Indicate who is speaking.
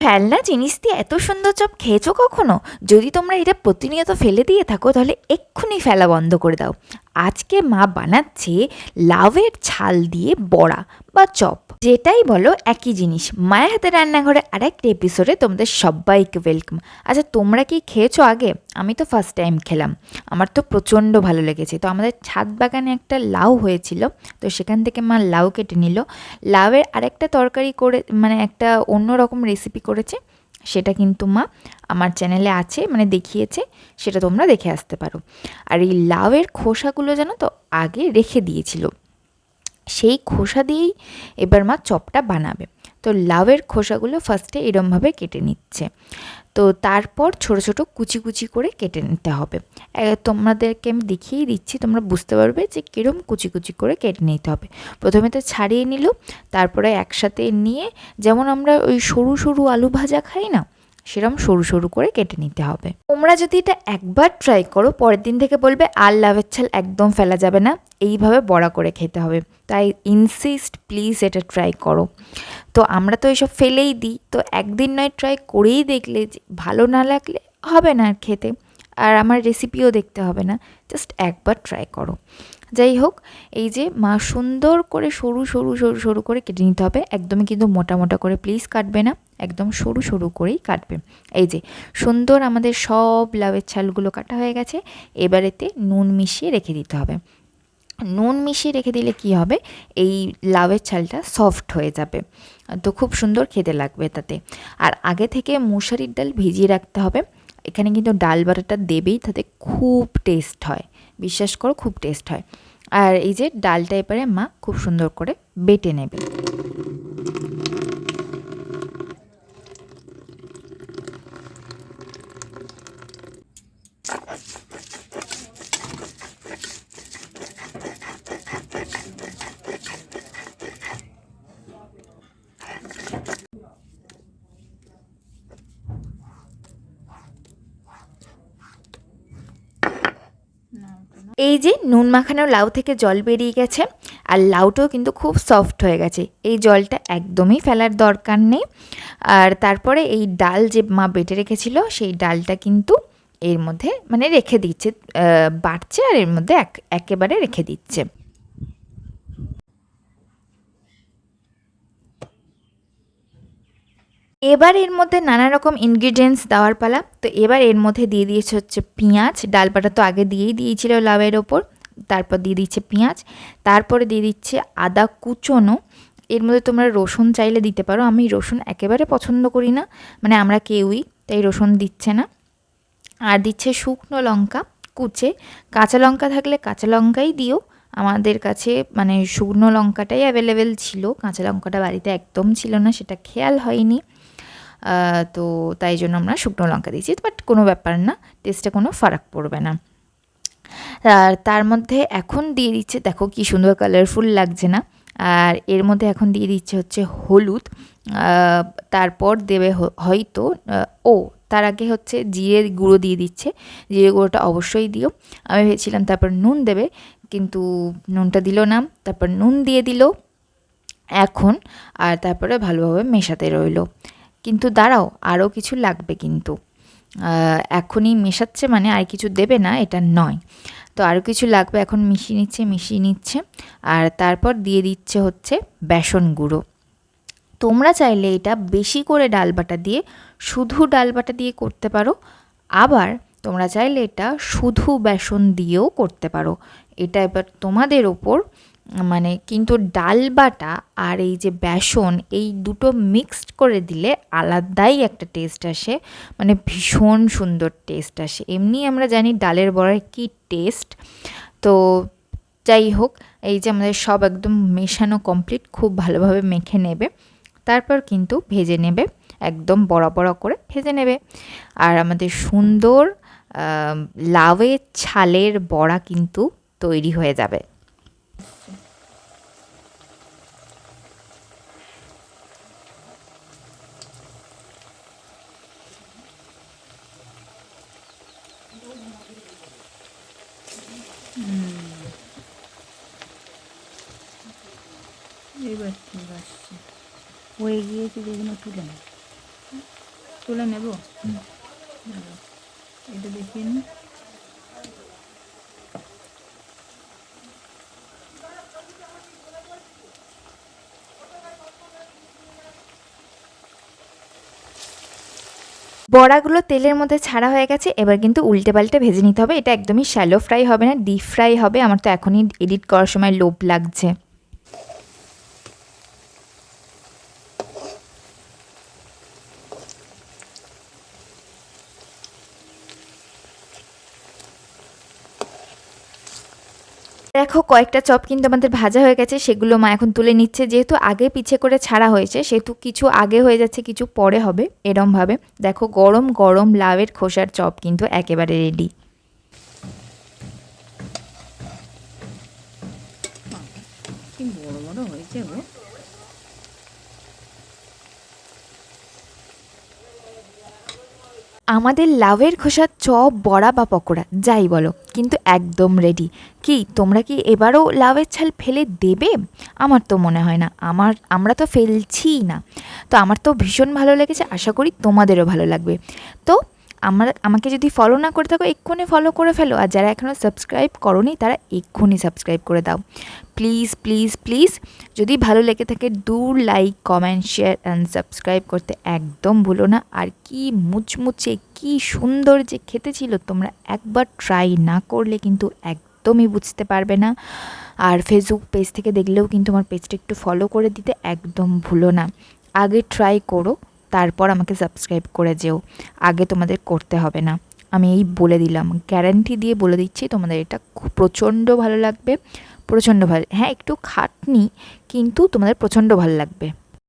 Speaker 1: ফেলনা জিনিস দিয়ে এত সুন্দর চপ খেয়েছো কখনো? যদি তোমরা এটা প্রতিনিয়ত ফেলে দিয়ে থাকো, তাহলে এক্ষুনি ফেলা বন্ধ করে দাও। আজকে মা বানাচ্ছে লাউয়ের ছাল দিয়ে বড়া বা চপ। যেটাই বলো একই জিনিস। মায়ের হাতে রান্নাঘরে আরেকটা এপিসোডে তোমাদের সবাইকে ওয়েলকাম আচ্ছা তোমরা কি খেয়েছো আগে? আমি তো ফার্স্ট টাইম খেলাম। আমার তো প্রচণ্ড ভালো লেগেছে। তো আমাদের ছাদ বাগানে একটা লাউ হয়েছিল, তো সেখান থেকে মা লাউ কেটে নিল। লাউয়ের আরেকটা তরকারি করে মানে একটা অন্য রকম রেসিপি করেছে। সেটা কিন্তু মা আমার চ্যানেলে আছে মানে দেখিয়েছে, সেটা তোমরা দেখে আসতে পারো। আর এই লাউয়ের খোসাগুলো জানো তো, আগে রেখে দিয়েছিল। সেই খোসা দিয়েই এবার মা চপটা বানাবে। তো লাউয়ের খোসাগুলো ফার্স্টে এরমভাবে কেটে নিচ্ছে। তো তারপর ছোট ছোট কুচি কুচি করে কেটে নিতে হবে। তোমাদেরকে আমি দেখিয়েই দিচ্ছি, তোমরা বুঝতে পারবে যে কীরম কুচি কুচি করে কেটে নিতে হবে। প্রথমে তো ছাড়িয়ে নিল, তারপরে একসাথে নিয়ে, যেমন আমরা ওই সরু সরু আলু ভাজা খাই না সেরম সরু সরু করে কেটে নিতে হবে। তোমরা যদি এটা একবার ট্রাই করো, পরের দিন থেকে বলবে, আর লাভের ছাল একদম ফেলা যাবে না। এইভাবে বড়া করে খেতে হবে। তাই ইনসিস্ট প্লিজ এটা ট্রাই করো। তো আমরা তো এইসব ফেলেই দিই। তো একদিন নয় ট্রাই করেই দেখলে যে ভালো না লাগলে হবে না আর খেতে। আর আমার রেসিপিও দেখতে হবে না। জাস্ট একবার ট্রাই করো। যাই হোক, এই যে মা সুন্দর করে সরু সরু সরু সরু করে কেটে নিতে হবে। একদমই কিন্তু মোটা মোটা করে প্লিজ কাটবে না। একদম সরু সরু করেই কাটবে। এই যে সুন্দর আমাদের সব লাউয়ের ছালগুলো কাটা হয়ে গেছে। এবারেতে নুন মিশিয়ে রেখে দিতে হবে। নুন মিশিয়ে রেখে দিলে কি হবে? এই লাউয়ের ছালটা সফট হয়ে যাবে। তো খুব সুন্দর খেতে লাগবে তাতে। আর আগে থেকে মুসারির ডাল ভিজিয়ে রাখতে হবে। এখানে কিন্তু ডাল বাটাটা দেবেই, তাতে খুব টেস্ট হয়। বিশ্বাস করো, খুব টেস্ট হয়। আর এই যে ডালটা এবারে মা খুব সুন্দর করে বেটে নেবে। এই যে নুন মাখানো লাউ থেকে জল বেরিয়ে গেছে, আর লাউটাও কিন্তু খুব সফট হয়ে গেছে। এই জলটা একদমই ফেলার দরকার নেই। আর তারপরে এই ডাল যে মা বেটে রেখেছিল, সেই ডালটা কিন্তু এর মধ্যে মানে রেখে দিচ্ছে বাড়ছে আর এর মধ্যে এক, একেবারে রেখে দিচ্ছে। এবার এর মধ্যে নানা রকম ইনগ্রিডিয়েন্টস দেওয়ার পালা। তো এবার এর মধ্যে দিয়ে দিয়েছে হচ্ছে পেঁয়াজ। ডালপাটা তো আগে দিয়েই দিয়েছিল লাউয়ের ওপর। তারপর দিয়ে দিচ্ছে পেঁয়াজ। তারপরে দিয়ে দিচ্ছে আদা কুচোনো। এর মধ্যে তোমরা রসুন চাইলে দিতে পারো। আমি রসুন একেবারে পছন্দ করি না। মানে আমরা কেউই, তাই রসুন দিচ্ছে না। আর দিচ্ছে শুকনো লঙ্কা, কুচে। কাঁচা লঙ্কা থাকলে কাঁচা লঙ্কাই দিও। আমাদের কাছে মানে শুকনো লঙ্কাটাই অ্যাভেলেবেল ছিল। কাঁচা লঙ্কাটা বাড়িতে একদম ছিল না, সেটা খেয়াল হয়নি। তো তাই জন্য আমরা শুকনো লঙ্কা দিয়েছি। বাট কোনো ব্যাপার না টেস্টে কোনো ফারাক পড়বে না। আর তার মধ্যে এখন দিয়ে দিচ্ছে, দেখো কি সুন্দর কালারফুল লাগছে না। আর এর মধ্যে এখন দিয়ে দিচ্ছে হচ্ছে হলুদ। তারপর দেবে হয়তো ও, তার আগে হচ্ছে জিরে গুঁড়ো দিয়ে দিচ্ছে। জিরে গুঁড়োটা অবশ্যই দিও। আমি ভেবেছিলাম তারপর নুন দেবে, কিন্তু নুনটা দিল না। তারপর নুন দিয়ে দিল। এখন, আর তারপরে ভালোভাবে মেশাতে রইল। কিন্তু দাঁড়াও, আরও কিছু লাগবে কিন্তু। এখনই মেশাচ্ছে মানে আর কিছু দেবে না, এটা নয়। তো আরও কিছু লাগবে, এখন মিশিয়ে নিচ্ছে মিশিয়ে নিচ্ছে। আর তারপর দিয়ে দিচ্ছে হচ্ছে বেসন গুঁড়ো। তোমরা চাইলে এটা বেশি করে ডালবাটা দিয়ে, শুধু ডালবাটা দিয়ে করতে পারো। আবার তোমরা চাইলে এটা শুধু বেসন দিয়েও করতে পারো। এটা এবার তোমাদের ওপর মানে কিন্তু ডাল বাটা আর এই যে বেসন, এই দুটো মিক্সড করে দিলে আলাদাই একটা টেস্ট আসে মানে ভীষণ সুন্দর টেস্ট আসে। এমনি আমরা জানি ডালের বড়ার কী টেস্ট তো যাই হোক, এই যে আমাদের সব একদম মেশানো কমপ্লিট খুব ভালোভাবে মেখে নেবে। তারপর কিন্তু ভেজে নেবে, একদম বড় বড় করে ভেজে নেবে। আর আমাদের সুন্দর লাউয়ের ছালের বড়া কিন্তু তৈরি হয়ে যাবে।
Speaker 2: এবার ঠিক আসছে। হয়ে গিয়েছে যেগুলো তুলে না। তুলে নেব? এটা দেখিয়ে নিই
Speaker 1: বড়াগুলো তেলের মধ্যে ছাড়া হয়ে গেছে, এবার কিন্তু উল্টে পাল্টে ভেজে নিতে হবে। এটা একদমই শ্যালো ফ্রাই হবে না ডিপ ফ্রাই হবে। আমার তো এখনই এডিট করার সময় লোভ লাগছে। দেখো, কয়েকটা চপ কিন্তু আমাদের ভাজা হয়ে গেছে, সেগুলো মা এখন তুলে নিচ্ছে। যেহেতু আগে পিছে করে ছাড়া হয়েছে, সেহেতু কিছু আগে হয়ে যাচ্ছে, কিছু পরে হবে, এরমভাবে। দেখো, গরম গরম লাউয়ের খোসার চপ কিন্তু একেবারে রেডি
Speaker 2: বড় বড় হয়েছে গো।
Speaker 1: আমাদের লাউয়ের খোসা চপ বড়া বা পকোড়া, যাই বলো, কিন্তু একদম রেডি কি, তোমরা কি এবারও লাউয়ের ছাল ফেলে দেবে? আমার তো মনে হয় না, আমার, আমরা তো ফেলছি না। তো আমার তো ভীষণ ভালো লেগেছে, আশা করি তোমাদেরও ভালো লাগবে। তো আমার, আমাকে যদি ফলো না করে থাকো, এক্ষুনি ফলো করে ফেলো। আর যারা এখনও সাবস্ক্রাইব করনি, তারা এক্ষুনি সাবস্ক্রাইব করে দাও। প্লিজ প্লিজ প্লিজ যদি ভালো লেগে থাকে দু like comment share and subscribe করতে একদম ভুলো না। আর কি মুচমুচে, কি সুন্দর যে খেতে ছিল, তোমরা একবার ট্রাই না করলে কিন্তু একদমই বুঝতে পারবে না। আর ফেসবুক পেজ থেকে দেখলেও কিন্তু আমার পেজটা একটু ফলো করে দিতে একদম ভুলো না। আগে ট্রাই করো। তারপর আমাকে সাবস্ক্রাইব করে যেও। আগে তোমাদের করতে হবে না। আমি এই বলে দিলাম। গ্যারান্টি দিয়ে বলে দিচ্ছি, তোমাদের এটা প্রচণ্ড ভালো লাগবে। প্রচণ্ড ভালো হ্যাঁ একটু খাটনি, কিন্তু তোমাদের প্রচণ্ড ভালো লাগবে।